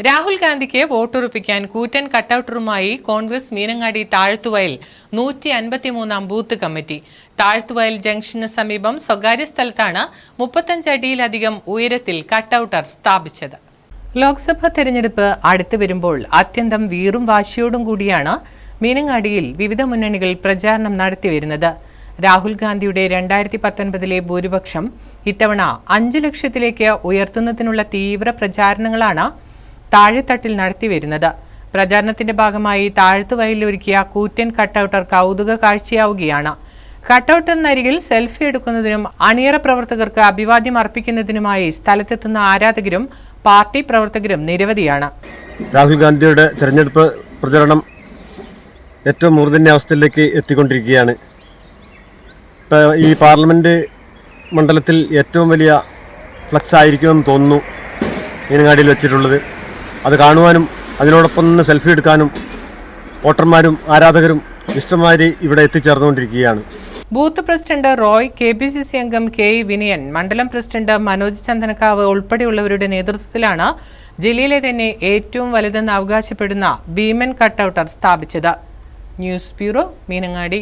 രാഹുൽ ഗാന്ധിക്ക് വോട്ടുറപ്പിക്കാൻ കൂറ്റൻ കട്ടൌട്ടറുമായി കോൺഗ്രസ് മീനങ്ങാടി താഴ്ത്തുവയൽ നൂറ്റി അൻപത്തിമൂന്നാം ബൂത്ത് കമ്മിറ്റി. താഴ്ത്തുവയൽ ജംഗ്ഷന് സമീപം സ്വകാര്യ സ്ഥലത്താണ് മുപ്പത്തഞ്ചടിയിലധികം ഉയരത്തിൽ കട്ടൌട്ടർ സ്ഥാപിച്ചത്. ലോക്സഭാ തെരഞ്ഞെടുപ്പ് അടുത്തു വരുമ്പോൾ അത്യന്തം വീറും വാശിയോടും കൂടിയാണ് മീനങ്ങാടിയിൽ വിവിധ മുന്നണികൾ പ്രചാരണം നടത്തിവരുന്നത് രാഹുൽ ഗാന്ധിയുടെ രണ്ടായിരത്തി പത്തൊൻപതിലെ ഭൂരിപക്ഷം ഇത്തവണ അഞ്ച് ലക്ഷത്തിലേക്ക് ഉയർത്തുന്നതിനുള്ള തീവ്ര പ്രചാരണങ്ങളാണ് താഴെത്തട്ടിൽ നടത്തിവരുന്നത്. പ്രചാരണത്തിന്റെ ഭാഗമായി താഴ്ത്തുവയലിൽ ഒരുക്കിയ കൂറ്റൻ കട്ടൌട്ടർ കൗതുക കാഴ്ചയാവുകയാണ്. കട്ടൌട്ടറിനരികിൽ സെൽഫി എടുക്കുന്നതിനും അണിയറ പ്രവർത്തകർക്ക് അഭിവാദ്യം അർപ്പിക്കുന്നതിനുമായി സ്ഥലത്തെത്തുന്ന ആരാധകരും പാർട്ടി പ്രവർത്തകരും നിരവധിയാണ്. രാഹുൽ ഗാന്ധിയുടെ തെരഞ്ഞെടുപ്പ് പ്രചരണം ഏറ്റവും മൂർധന്യ അവസ്ഥയിലേക്ക് എത്തിക്കൊണ്ടിരിക്കുകയാണ്. ഈ പാർലമെന്റ് മണ്ഡലത്തിൽ ഏറ്റവും വലിയ ഫ്ലക്സ് ആയിരിക്കുമെന്ന് തോന്നുന്നു. മീനങ്ങാടിയിൽ വെച്ചിട്ടുള്ളത്. അത് കാണുവാനും അതിനോടൊപ്പം നിന്ന് സെൽഫി എടുക്കാനും വോട്ടർമാരും ആരാധകരും ഇഷ്ടമാതിരി ഇവിടെ എത്തിച്ചേർന്നുകൊണ്ടിരിക്കുകയാണ്. Booth president Roy K P C C അംഗം കെ വിനയൻ മണ്ഡലം പ്രസിഡന്റ് മനോജ് ചന്ദനക്കാവ് ഉൾപ്പെടെയുള്ളവരുടെ നേതൃത്വത്തിലാണ് ജില്ലയിലെ തന്നെ ഏറ്റവും വലുതെന്ന് അവകാശപ്പെടുന്ന ഭീമൻ കട്ടൌട്ടർ സ്ഥാപിച്ചത്. News bureau Meenangadi.